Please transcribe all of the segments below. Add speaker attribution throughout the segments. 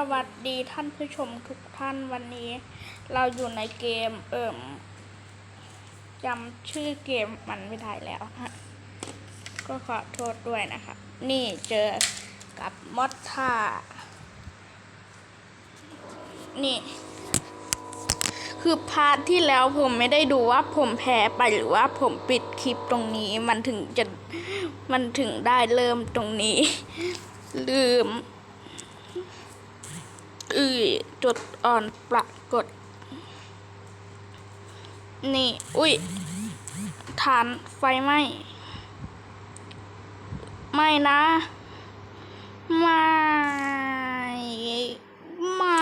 Speaker 1: สวัสดีท่านผู้ชมทุกท่านวันนี้ เราอยู่ในเกมเอิ่มจำชื่อเกมมันไม่ได้แล้วฮะก็ขอโทษด้วยนะคะนี่เจอกับมอสท่านี่ คือพาร์ทที่แล้วผมไม่ได้ดูว่าผมแพ้ไปหรือว่าผมปิดคลิปตรงนี้มันถึงจะมันถึงได้เริ่มตรงนี้ ลืม อือจุดอ่อนปรากฏ นี่ อุ้ยฐานไฟไหม้ไม่นะ ไม่ ไม่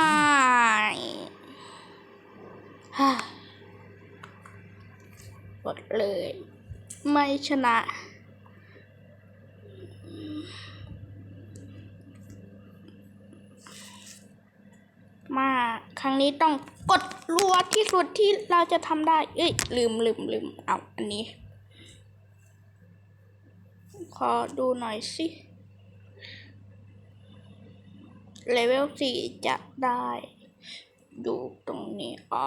Speaker 1: ฮ่าหมดเลย ไม่ชนะ มาครั้ง นี้ต้องกดรัวที่สุดที่เราจะทำได้ เอ้ย ลืมลืมลืมเอาอันนี้ ขอดูหน่อยสิ เลเวลสี่จะได้อยู่ตรงนี้อ๋อ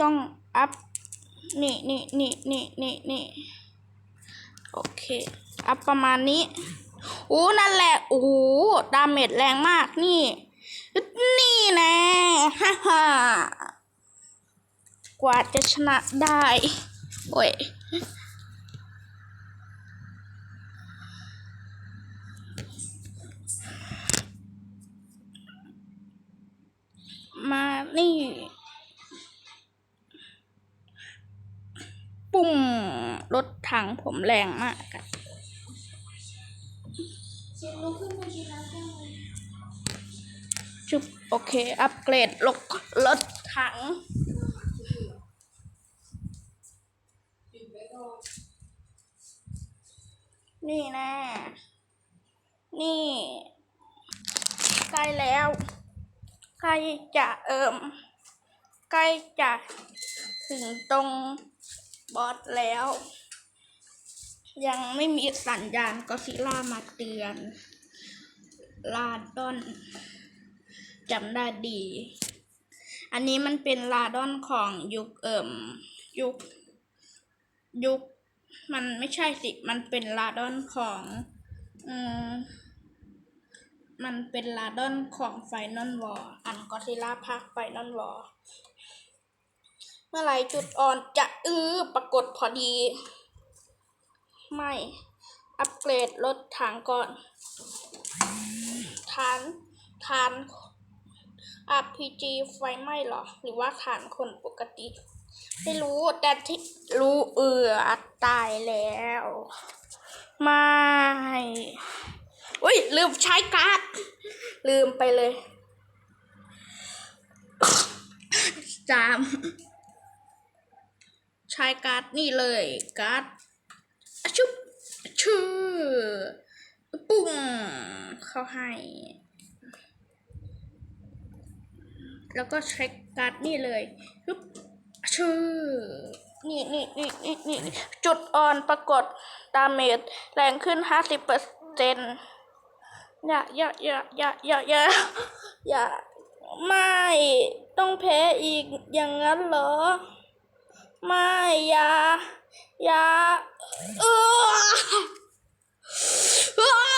Speaker 1: ต้องอัพ นี่นี่นี่นี่นี่นี่โอเค อัพประมาณนี้โอ้นั่นแหละ โอ้โหดาเมจแรงมากนี่ นี่แน่ฮ่าฮ่ากว่าจะชนะได้ โอ้ยมานี่ปุ่มรถถังผมแรงมากอะ
Speaker 2: เชฟลุกขึ้นมากินน้ำแก้วเลย
Speaker 1: จุบโอเค อัปเกรดรถรถถัง นี่แน่นี่ ใกล้แล้ว ใกล้จะเอิมใกล้จะถึงตรงบอสแล้ว ยังไม่มีสัญญาณก็ซิล่ามาเตือนลาดอน จำได้ดี อันนี้มันเป็นลาดอนของยุคเอิมยุคยุคมันไม่ใช่สิ มันเป็นลาดอนของอืมมันเป็นลาดอนของไฟนอลวอร์อันก็ซิล่าภาคไฟนอลวอร์เมื่อไรจุดอ่อนจะอื้อปรากฏพอดี ไม่ อัปเกรดรถถังก่อนฐานฐาน RPG ไฟไหม้เหรอ หรือว่าฐานคนปกติ ไม่รู้ แต่ที่รู้เอือตายแล้ว ไม่อุ้ย ลืมใช้การ์ด ลืมไปเลยจามใช้การ์ดนี่เลยการ์ดชุบชื่อปุ้งเขาให้ แล้วก็เช็คการ์ดนี่เลยปึ๊บชื่อนี่นี่นี่นี่นี่จุดอ่อนปรากฏดาเมจแรงขึ้นห้าสิบเปอร์เซ็นต์อย่าอย่าอย่าอย่าอย่าอย่าอย่าไม่ต้องแพ้อีกอย่างนั้นเหรอ ไม่อย่าอย่าเออ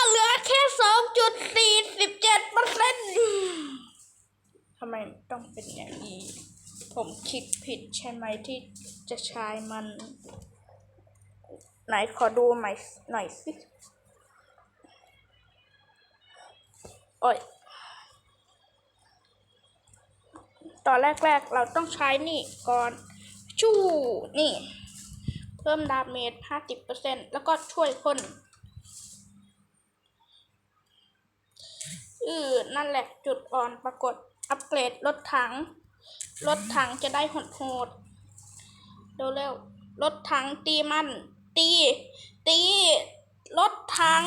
Speaker 1: เหลือแค่สองจุดสี่สิบเจ็ดเปอร์เซ็นต์ ต้องเป็นอย่างนี้ ผมคิดผิดใช่ไหมที่จะใช้มัน ไหนขอดูใหม่หน่อยสิโอ้ยตอนแรกๆ เราต้องใช้นี่ก่อน ชู่นี่ เพิ่มดาเมจ 50%แล้วก็ช่วยคนอือนั่นแหละจุดอ่อนปรากฏ อัปเกรดรถถัง รถถังจะได้หดโหดเร็วเร็วๆรถถังตีมัน ตี ตี รถถัง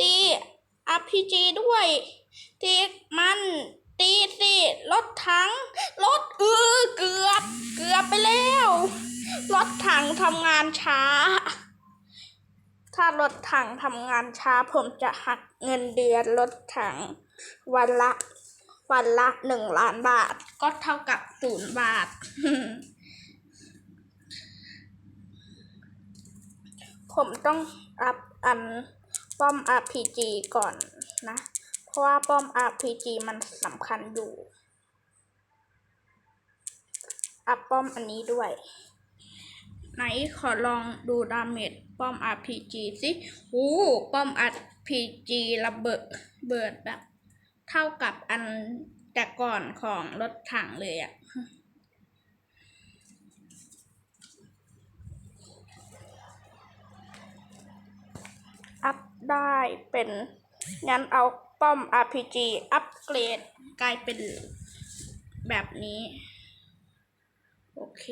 Speaker 1: ตี RPG ด้วย ตีมัน ตีสิรถถัง รถเออเกือบ เกือบไปแล้ว รถถังทำงานช้า ถ้ารถถังทำงานช้า ผมจะหักเงินเดือนรถถังวันละ วันละหนึ่งล้านบาท ก็เท่ากับศูนย์บาท ผมต้องอัพอันป้อม RPG ก่อนนะ เพราะว่าป้อม RPG มันสำคัญอยู่ อัพป้อมอันนี้ด้วย ไหนขอลองดูดาเมจป้อม RPG สิโอ้ป้อม RPG ระเบิดเบิดแบบ เท่ากับอันแต่ก่อนของรถถังเลยอะอัพได้เป็นงั้นเอาป้อม RPG อัปเกรดกลายเป็นแบบนี้ โอเค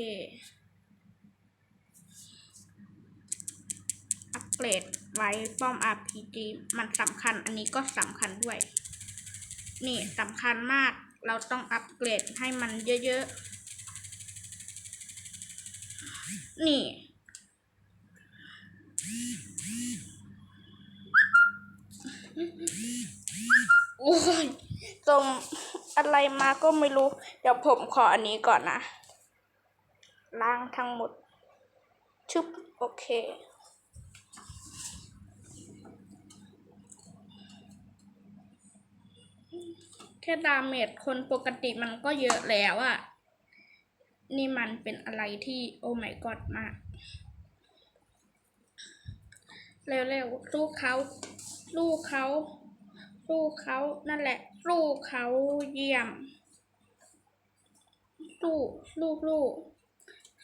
Speaker 1: อัปเกรดไว้ป้อม RPG มันสำคัญอันนี้ก็สำคัญด้วย นี่สำคัญมาก เราต้องอัปเกรดให้มันเยอะๆ นี่ โอ้ยส่งอะไรมาก็ไม่รู้ เดี๋ยวผมขออันนี้ก่อนนะ ล้างทั้งหมดชึบโอเค แค่ดาเมจคนปกติมันก็เยอะแล้วอะนี่มันเป็นอะไรที่โอ้ my god มาก เร็วๆสู้เขาสู้เขาสู้เขานั่นแหละสู้เขาเยี่ยมสู้สู้สู้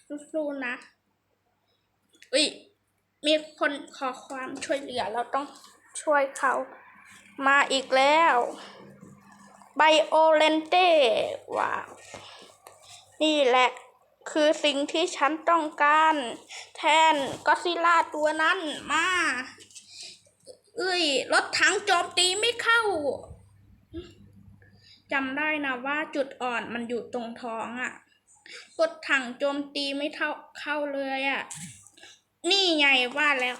Speaker 1: สู้สู้นะอุ้ยมีคนขอความช่วยเหลือเราต้องช่วยเขามาอีกแล้ว ไบโอเลนเต้ว้าวนี่แหละคือสิ่งที่ฉันต้องการ แทนก็ซิล่าตัวนั้นมา เอ้ย รถถังโจมตีไม่เข้าจำได้นะว่าจุดอ่อนมันอยู่ตรงท้องอะรถถังโจมตีไม่เท่าเข้าเลยอะนี่ไงว่าแล้ว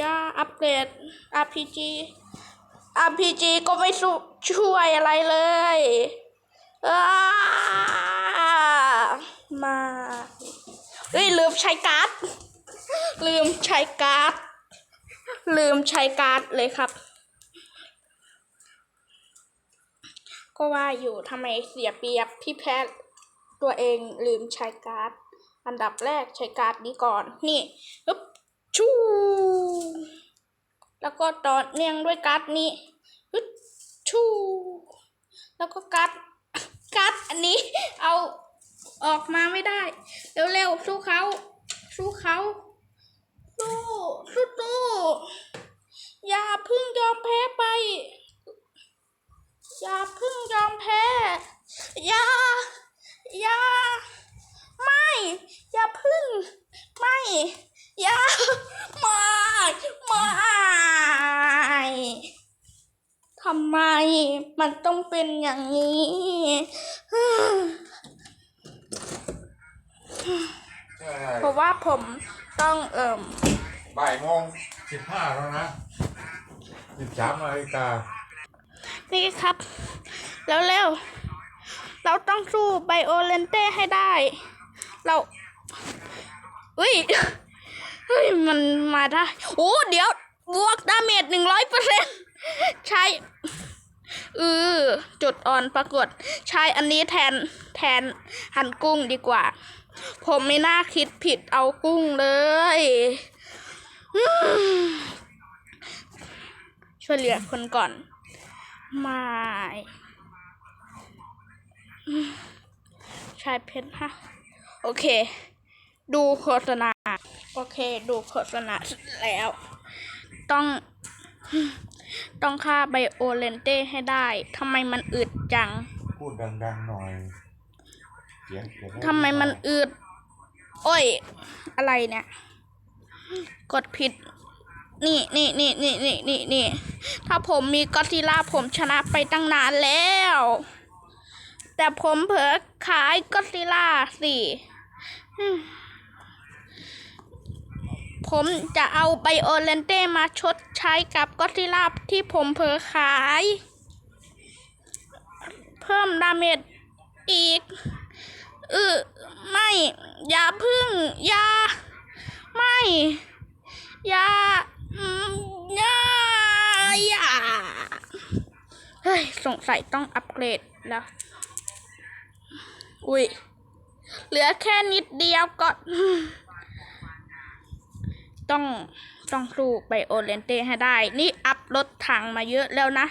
Speaker 1: ย่าอัปเกรด RPG RPG ก็ไม่ช่วยอะไรเลยามาเฮ้ยลืมใช้การ์ด ลืมใช้การ์ด ลืมใช้การ์ดเลยครับ ก็ว่าอยู่ทำไมเสียเปรียบพี่แพทตัวเองลืมใช้การ์ด อันดับแรกใช้การ์ดนี้ก่อน นี่อึ๊บชู แล้วก็ต่อเนื่องด้วยการ์ดนี้ฮึชูแล้วก็การ์ดการ์ดอันนี้เอาออกมาไม่ได้ เร็วๆสู้เขาสู้เขาสู้สู้สู้อย่าพึ่งยอมแพ้ไป อย่าพึ่งยอมแพ้ อย่า อย่า ไม่ อย่าพึ่ง ไม่ ย่าไม่ไม่ทำไมมันต้องเป็นอย่างนี้
Speaker 3: ใช่
Speaker 1: เพราะว่าผมต้องเอิ่ม
Speaker 3: บ่ายโมงสิบห้าแล้วนะสิบสามนาฬิกา
Speaker 1: นี่ครับ แล้วเร็วๆเราต้องสู้ไบโอเลนเต้ให้ได้ เรา อุ้ย เฮ้ยมันมาได้ โอ้เดี๋ยว บวกดาเมจหนึ่งร้อยเปอร์เซ็นใช้เออจุดอ่อนปรากฏ ใช้อันนี้แทนแทนหั่นกุ้งดีกว่า ผมไม่น่าคิดผิดเอากุ้งเลยช่วยเหลือคนก่อนไม่ใช่เพชรฮะ โอเค ดูโฆษณา โอเค ดูโฆษณาเสร็จแล้ว ต้อง ต้องฆ่าไบโอเลนเต้ให้ได้ทำไมมันอึดจัง
Speaker 3: พูดดังๆหน่อยเสียงเสียง
Speaker 1: ทำไมมันอึด โอ้ย อะไรเนี่ย กดผิด นี่นี่นี่นี่นี่นี่นี่ ถ้าผมมีก็อดซิลล่าผมชนะไปตั้งนานแล้ว แต่ผมเผลอขายก็อดซิลล่าสิอืม ผมจะเอาไบโอเลนเต้มาชดใช้กับก็อดซิลาที่ผมเผลอขาย เพิ่มดาเมจอีกเออไม่ อย่าพึ่ง อย่า ไม่ อย่าอืมอย่าอย่าเฮ้ย สงสัยต้องอัปเกรดแล้ว อุ้ย เหลือแค่นิดเดียวก็ ต้องต้องสู้ไบโอเลนเต้ให้ได้ นี่อัพรถถังมาเยอะแล้วนะ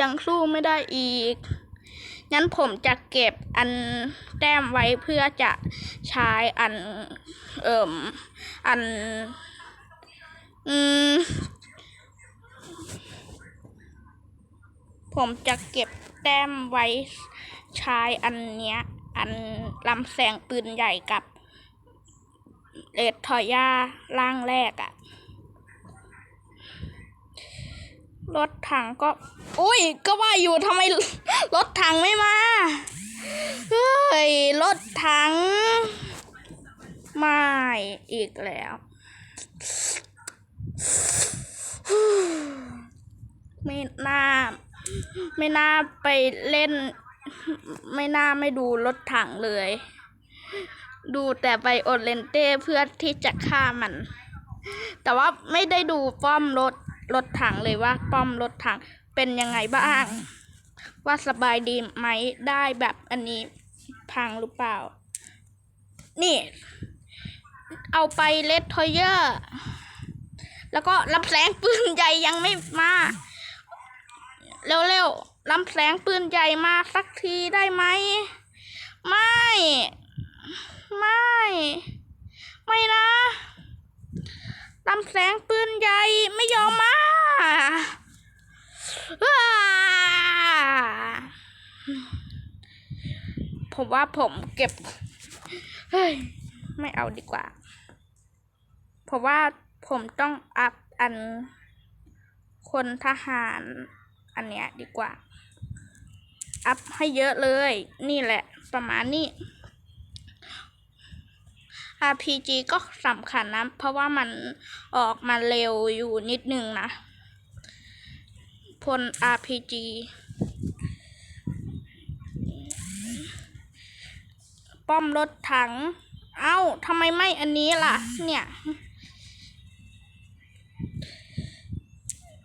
Speaker 1: ยังสู้ไม่ได้อีก งั้นผมจะเก็บอันแต้มไว้เพื่อจะใช้อัน เอิ่มอัน อืม ผมจะเก็บแต้มไว้ใช้อันเนี้ย อันลำแสงปืนใหญ่กับ เลดทอย่าร่างแรกอะรถถังก็อุ้ย ก็ว่าอยู่ทำไมรถถังไม่มา เฮ้ย รถถังไม่อีกแล้ว ไม่น่า ไม่น่าไปเล่น ไม่น่าไม่ดูรถถังเลย ดูแต่ไบโอเลนเต้เพื่อที่จะฆ่ามัน แต่ว่าไม่ได้ดูป้อมรถรถถังเลยว่าป้อมรถถังเป็นยังไงบ้าง ว่าสบายดีไหมได้แบบอันนี้พังหรือเปล่า นี่ เอาไปเลดทอยเยอร์ แล้วก็ลำแสงปืนใหญ่ยังไม่มา เร็วๆลำแสงปืนใหญ่มาสักทีได้ไหม ไม่ ไม่ ไม่นะลำแสงปืนใหญ่ไม่ยอมมาอ้าผมว่าผมเก็บ เฮ้ย ไม่เอาดีกว่าเพราะว่าผมต้องอัพอัน คนทหารอันเนี้ยดีกว่า อัพให้เยอะเลย นี่แหละ ประมาณนี้ RPG ก็สำคัญนะ เพราะว่ามันออกมาเร็วอยู่นิดนึงนะ พล RPG ป้อมรถถัง เอ้าทำไมไม่อันนี้ล่ะ เนี่ย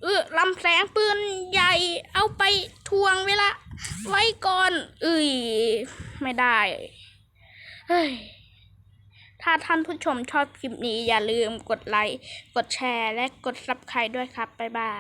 Speaker 1: เออลำแสงปืนใหญ่เอาไปทวงเวลาไว้ก่อนเอ้ยไม่ได้เฮ้ย ถ้าท่านผู้ชมชอบคลิปนี้อย่าลืมกดไลค์ กดแชร์ และกดซับสไครต์ด้วยครับ บ๊ายบาย